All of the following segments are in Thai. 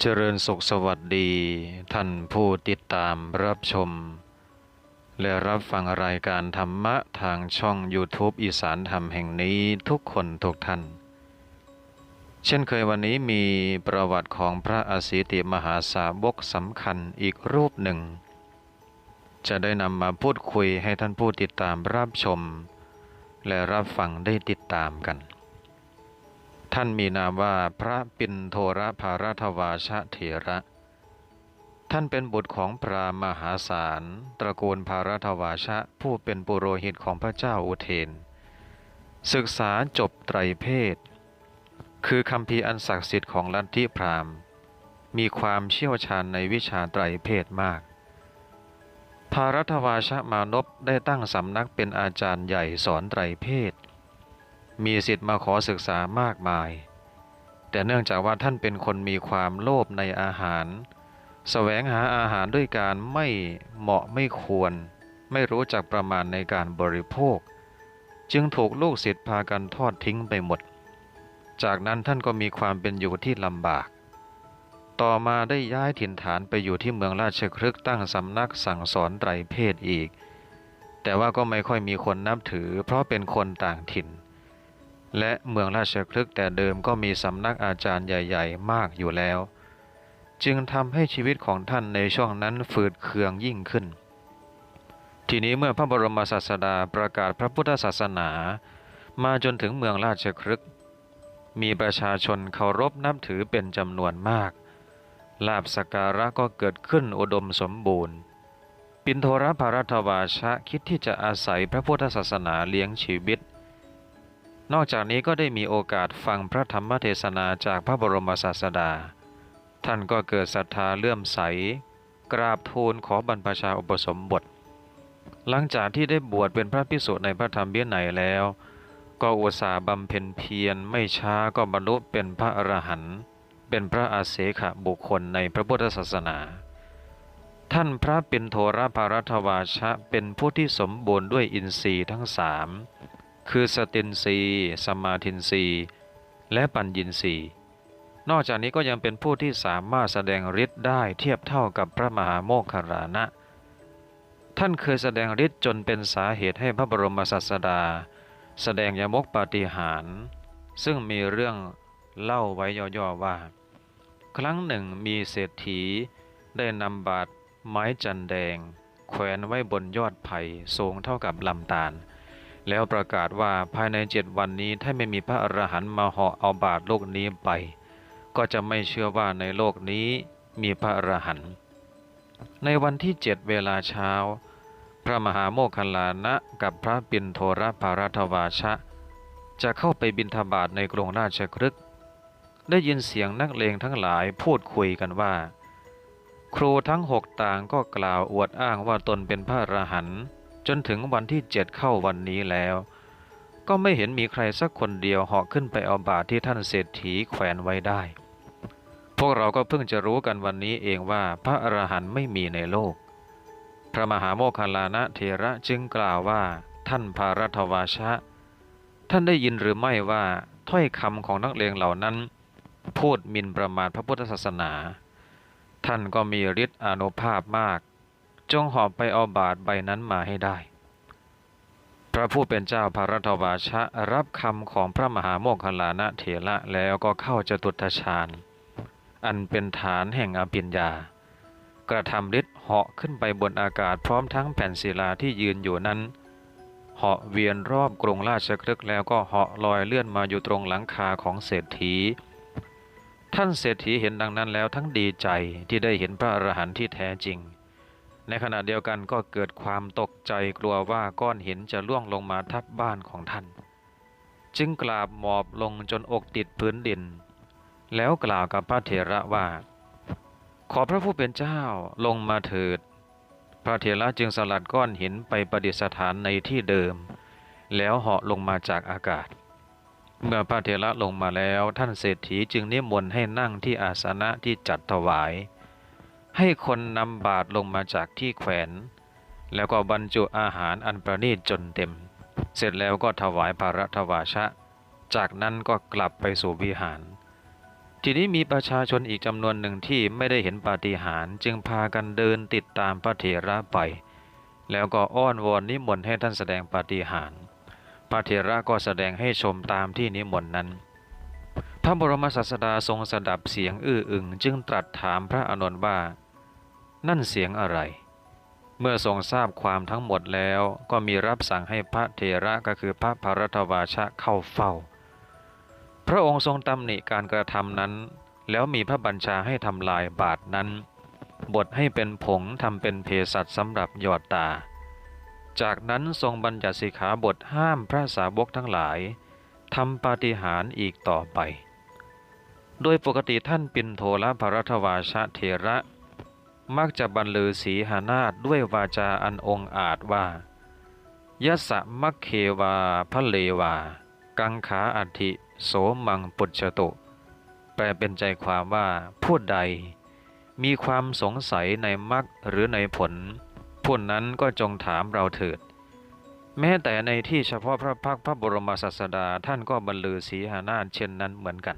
เจริญสุขสวัสดี ท่านผู้ติดตามรับชม และรับฟังรายการธรรมะทางช่อง YouTube อีสานธรรมแห่งนี้ทุกคนทุกท่าน เช่นเคยวันนี้มีประวัติของพระอาสิติมหาสาวกสำคัญอีกรูปหนึ่ง จะได้นำมาพูดคุยให้ท่านผู้ติดตามรับชม และรับฟังได้ติดตามกัน ท่านมีนามว่าพระปินโทรภารัทวาชเถระ ท่านเป็นบุตรของพระมหาศาล ตระกูลภารัทวาชะผู้เป็นปุโรหิตของพระเจ้าอุเทน ศึกษาจบไตรเพศ คือคำพีอันศักดิ์สิทธิ์ของลัทธิพราหมณ์ มีความเชี่ยวชาญในวิชาไตรเพศมากภารัตวาชมานพได้ตั้งสำนักเป็นอาจารย์ใหญ่สอนไตรเพศ มีสิทธิ์มาขอศึกษามากมาย แต่เนื่องจากว่าท่านเป็นคนมีความโลภในอาหารแสวงหาอาหารด้วยการไม่เหมาะไม่ควร ไม่รู้จักประมาณในการบริโภค จึงถูกลูกศิษย์พากันทอดทิ้งไปหมด จากนั้นท่านก็มีความเป็นอยู่ที่ลำบาก ต่อมาได้ย้ายถิ่นฐานไปอยู่ที่เมืองราชครึกตั้งสำนักสั่งสอนไตรเพศอีกแต่ว่าก็ไม่ค่อยมีคนนับถือเพราะเป็นคนต่างถิ่น และเมืองราชครึกแต่เดิมก็มีสำนักอาจารย์ใหญ่ ๆ มากอยู่แล้ว จึงทำให้ชีวิตของท่านในช่วงนั้นฝืดเคืองยิ่งขึ้น ทีนี้เมื่อพระบรมศาสดาประกาศพระพุทธศาสนา มาจนถึงเมืองราชครึกมีประชาชนเคารพนับถือเป็นจำนวนมาก ลาบสกการะก็เกิดขึ้นอุดมสมบูรณ์ ปินโทรภารัตวาชะคิดที่จะอาศัยพระพุทธศาสนาเลี้ยงชีวิต นอกจากนี้ก็ได้มีโอกาสฟังพระธรรมเทศนาจากพระบรมศาสดา ท่านก็เกิดศรัทธาเลื่อมใส กราบทูลขอบรรพชาอุปสมบท หลังจากที่ได้บวชเป็นพระภิกษุในพระธรรมวินัยไหนแล้ว ก็อุตสาบำเพ็ญเพียรไม่ช้าก็บรรลุเป็นพระอรหันต์เป็นพระอาเสขบุคคลในพระพุทธศาสนา ท่านพระปินโทรภารทวาชะเป็นผู้ที่สมบูรณ์ด้วยอินทรีย์ทั้งสาม คือสตินรีสมาธินรีและปัญญินรีนอกจากนี้ก็ยังเป็นผู้ที่สามารถแสดงฤทธิ์ได้เทียบเท่ากับพระมหาโมคคารานะ ท่านเคยแสดงฤทธิ์จนเป็นสาเหตุให้พระบรมศาสดา แสดงยมกปาฏิหาริย์ซึ่งมีเรื่องเล่าไว้ย่อๆว่า ครั้งหนึ่งมีเศรษฐีได้นำบาดไม้จันแดง แขวนไว้บนยอดไผ่สูงเท่ากับลำตาล แล้วประกาศว่าภายในเจ็ดวันนี้ถ้าไม่มีพระอรหันต์มาเหาะเอาบาดโลกนี้ไป ก็จะไม่เชื่อว่าในโลกนี้มีพระอรหันต์ในวันที่เจ็ดเวลาเช้า พระมหาโมคคัลลานะกับพระปินโทรภารัตวาชะ จะเข้าไปบินทบาทในกรงราชครึก ได้ยินเสียงนักเลงทั้งหลายพูดคุยกันว่า ครูทั้งหกต่างก็กล่าวอวดอ้างว่าตนเป็นพระอรหันต์ จนถึงวันที่เจ็ดเข้าวันนี้แล้ว ก็ไม่เห็นมีใครสักคนเดียวเหาะขึ้นไปเอาบาตรที่ท่านเศรษฐีแขวนไว้ได้ พวกเราก็เพิ่งจะรู้กันวันนี้เองว่าพระอรหันต์ไม่มีในโลก พระมหาโมคคัลลานะเทระจึงกล่าวว่าท่านภารัตวาชะ ท่านได้ยินหรือไม่ว่าถ้อยคำของนักเลงเหล่านั้น พูดมินประมาทพระพุทธศาสนา ท่านก็มีฤทธิ์อานุภาพมาก จงหอบไปเอาบาทใบนั้นมาให้ได้ พระผู้เป็นเจ้าพารัตวาชะรับคำของพระมหาโมคคัลลานะเถระแล้วก็เข้าจตุตฌาน อันเป็นฐานแห่งอภิญญา กระทำฤทธิ์เหาะขึ้นไปบนอากาศพร้อมทั้งแผ่นศิลาที่ยืนอยู่นั้นเหาะเวียนรอบกรงราชครึกแล้วก็เหาะลอยเลื่อนมาอยู่ตรงหลังคาของเศรษฐี ท่านเศรษฐีเห็นดังนั้นแล้วทั้งดีใจที่ได้เห็นพระอรหันต์ที่แท้จริง ในขณะเดียวกันก็เกิดความตกใจกลัวว่าก้อนหินจะล่วงลงมาทับบ้านของท่าน จึงกราบหมอบลงจนอกติดพื้นดิน แล้วกล่าวกับพระเถระว่า ขอพระผู้เป็นเจ้าลงมาเถิด พระเถระจึงสลัดก้อนหินไปประดิษฐานในที่เดิม แล้วเหาะลงมาจากอากาศ เมื่อพระเถระลงมาแล้วท่านเศรษฐีจึงนิมนต์ให้นั่งที่อาสนะที่จัดถวาย ให้คนนำบาตรลงมาจากที่แขวน แล้วก็บรรจุอาหารอันประณีตจนเต็ม เสร็จแล้วก็ถวายภารัตวาชะ จากนั้นก็กลับไปสู่วิหาร ทีนี้มีประชาชนอีกจำนวนหนึ่งที่ไม่ได้เห็นปาฏิหาริย์จึงพากันเดินติดตามพระเถระไป แล้วก็อ้อนวอนนิมนต์ให้ท่านแสดงปาฏิหาริย์พระเถระก็แสดงให้ชมตามที่นิมนต์นั้น พระบรมศาสดาทรงสดับเสียงอื้ออึง จึงตรัสถามพระอานนท์ว่า นั่นเสียงอะไร เมื่อทรงทราบความทั้งหมดแล้วก็มีรับสั่งให้พระเถระก็คือพระภรัตวาชะเข้าเฝ้า พระองค์ทรงตำหนิการกระทำนั้น แล้วมีพระบัญชาให้ทำลายบาทนั้น บดให้เป็นผงทำเป็นเภสัชสำหรับหยอดตา จากนั้นทรงบัญญัติสิกขาบทห้ามพระสาวกทั้งหลายทำปาฏิหาริย์อีกต่อไป โดยปกติท่านปินโทละภรัตวาชะเถระ มักจะบรรลือสีหานาฏด้วยวาจาอันองอาจว่ายะสะมัคเควาพะเลวา กังขาอัติโสมังปุจจตุ แปลเป็นใจความว่าผู้ใด มีความสงสัยในมรรคหรือในผลผู้นั้นก็จงถามเราเถิด แม้แต่ในที่เฉพาะพระพักพระบรมศาสดาท่านก็บรรลือสีหานาฏเช่นนั้นเหมือนกัน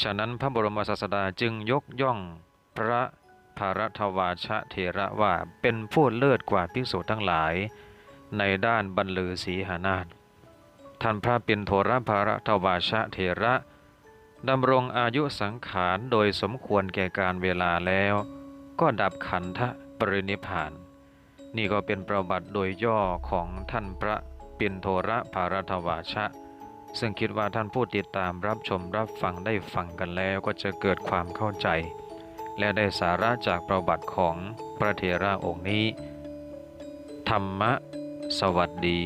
ฉะนั้นพระบรมศาสดาจึงยกย่องพระ ภารทวาชะเถระว่าเป็นผู้เลิศกว่าภิกษุทั้งหลาย ในด้านบรรลือสีหานาฏท่านพระปินโทรภารทวาชะเถระดำรงอายุสังขารโดยสมควรแก่การเวลาแล้ว ก็ดับขันธปรินิพานนี่ก็เป็นประวัติโดยย่อของท่านพระปินโทระภารทวาชะ ซึ่งคิดว่าท่านผู้ติดตามรับชมรับฟังได้ฟังกันแล้วก็จะเกิดความเข้าใจ และได้สาระจากประวัติของพระเถระองค์นี้ ธรรมะ สวัสดี